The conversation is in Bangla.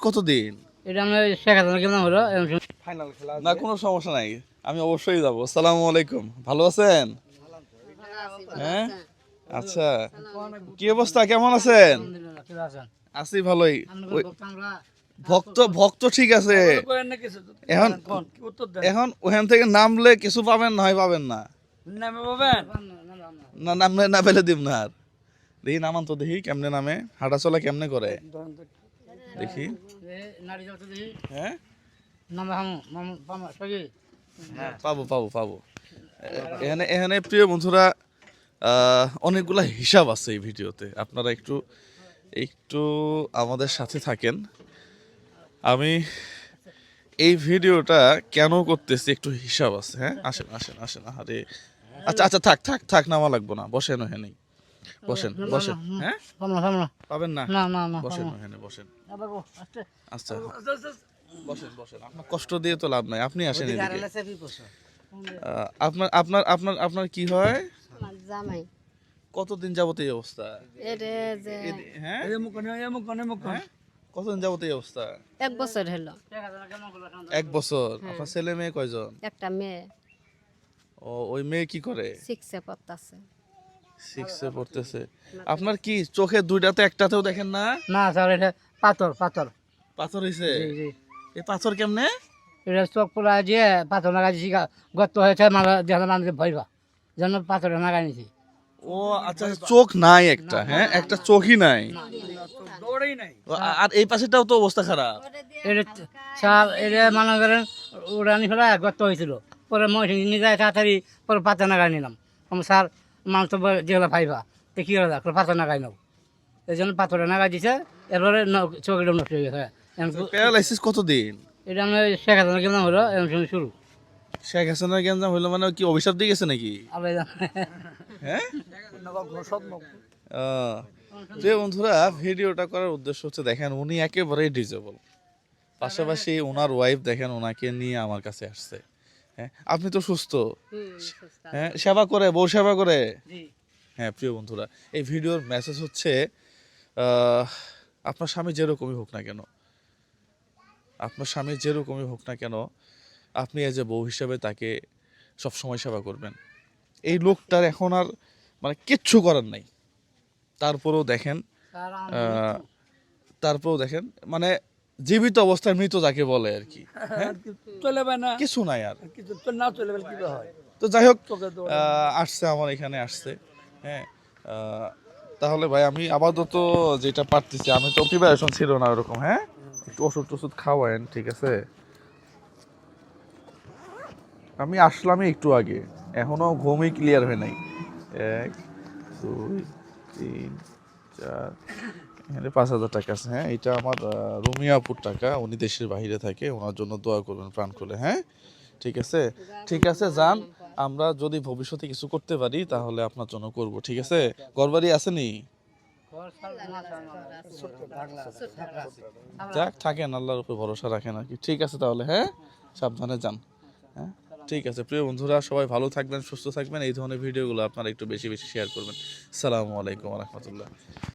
কতদিন? এটা আমরা শেখ হাসিনা কেমন হলো এরকম সময়- না কোনো সমস্যা নাই। আমি অবশ্যই যাব। আসসালামু আলাইকুম। ভালো আছেন? হ্যাঁ? আচ্ছা। কি অবস্থা? কেমন আছেন? আলহামদুলিল্লাহ, ঠিক আছেন? আছি ভালোই ভক্ত ভক্ত ঠিক আছে। এখন এখন ওখান থেকে নামলে কিছু পাবেন না হয় পাবেন না। না নামলে না পেলে দিব না আর। দেখি নামান তো দেখি কেমনে নামে হাঁটা চলা কেমনে করে? দেখি। হ্যাঁ। পাবো পাবো পাবো। এখানে এখানে প্রিয় বন্ধুরা অনেকগুলা হিসাব আছে এই ভিডিওতে। আপনারা একটু একটু আমাদের সাথে থাকেন। আমি এই ভিডিওটা কেন করতেছি একটু হিসাব আছে হ্যাঁ? আসেন আসেন আসেন আরে আচ্ছা আচ্ছা থাক থাক থাক, নামা লাগবো না, বসেন ওখানেই। বসেন বসেন হ্যাঁ। পাবেন না? না, না, না, বসেন। ওখানে বসেন। আবার বল, আস্তে। আচ্ছা। বসেন বসেন। আপনার কষ্ট দিয়ে তো লাভ নাই আপনি আসেন এদিকে। আপনার আপনার আপনার আপনার কি হয়? জামাই। কতদিন যাবত এই অবস্থা? হ্যাঁ? হ্যাঁ? কতদিন যাবত এই অবস্থা? এক বছর হলো। এখন? এক বছর? আপনার ছেলে মেয়ে কয়জন? একটা মেয়ে। ও ওই মেয়ে কি করে? শিখছে পড়তাছে। সিক্সে পড়তেছে। আপনার কি চোখে দুইটাতে একটাতেও দেখেন না? না স্যার এটা পাথর পাথর। পাথর জি এই পাথর কেমনে? এটা চোখ পোলা দিয়ে পাথর লাগাই দিছি গা- হয়েছে মারা দেখে মানুষকে ভয়বা জন্য পাথরে লাগাই নিছি। ও আচ্ছা চোখ নাই একটা হ্যাঁ? একটা চোখই নাই। আর এই পাশেটাও তো অবস্থা খারাপ। এটা সাপ এটা মনে করেন উড়ানি ফেলা গর্ত হয়েছিল। পরে মই নিয়ে যায় তাড়াতাড়ি পরে পাতা নাগাই নিলাম। স্যার বলে, যেগুলো ফাইবা তো কী হলো পাতা নাগাই নাও। এই জন্য পাথরে নাগাই দিছে এরপরে চোখটা নষ্ট হয়ে গেছে। প্যারালাইসিস কতদিন? এটা আমরা শেখ হাসিনা কেমন হলো এরকম সময় শুরু। শেখ হাসিনার গ্যাঞ্জাম হইল মানে কি অভিশাপ দিয়ে গেছে নাকি? হ্যাঁ? যে বন্ধুরা ভিডিওটা করার উদ্দেশ্য হচ্ছে দেখেন উনি একেবারেই ডিজেবল। পাশাপাশি ওনার ওয়াইফ দেখেন ওনাকে নিয়ে আমার কাছে আসছে। হ্যাঁ? আপনি তো সুস্থ। হ্যাঁ সেবা করে বউ সেবা করে। হ্যাঁ প্রিয় বন্ধুরা এই ভিডিওর মেসেজ হচ্ছে আপনার স্বামী যেরকমই হোক না কেন আপনার স্বামী যেরকমই হোক না কেন আপনি এজ এ বউ হিসেবে তাকে সবসময় সেবা করবেন। এই লোকটার এখন আর মানে কিচ্ছু করার নাই। তারপরেও দেখেন আহ, তারপরেও দেখেন মানে জীবিত অবস্থায় মৃত যাকে বলে আর কি হ্যাঁ? চলে না। কিছু নাই আর। কিছু তো না চলে কি হয়? তো যাই হোক আসছে আমার এখানে আসছে হ্যাঁ? তাহলে ভাই আমি আপাতত যেটা পারতেছি আমি তো প্রিপারেশন ছিল না ওরকম হ্যাঁ? একটু ওষুধ টষুধ খাওয়ায়েন ঠিক আছে? আমি আসলামই একটু আগে এখনও ঘুমই ক্লিয়ার হয় নাই। এক দুই তিন চার পাঁচ হাজার টাকা আছে হ্যাঁ? এটা আমার রুমিয়াপুর টাকা। উনি দেশের বাইরে থাকে, ওনার জন্য দোয়া করবেন প্রাণ খুলে হ্যাঁ? ঠিক আছে? ঠিক আছে, যান। আমরা যদি ভবিষ্যতে কিছু করতে পারি, তাহলে আপনার জন্য করব, ঠিক আছে? ঘরবাড়ি আসেনি? যাক, থাকেন, আল্লাহর উপর ভরসা রাখেন আর কি। ঠিক আছে তাহলে হ্যাঁ? সাবধানে যান হ্যাঁ? ঠিক আছে, প্রিয় বন্ধুরা, সবাই ভালো থাকবেন, সুস্থ থাকবেন। এই ধরনের ভিডিওগুলো আপনারা একটু বেশি বেশি শেয়ার করবেন। সালামু আলাইকুম রহমতুল্লাহ।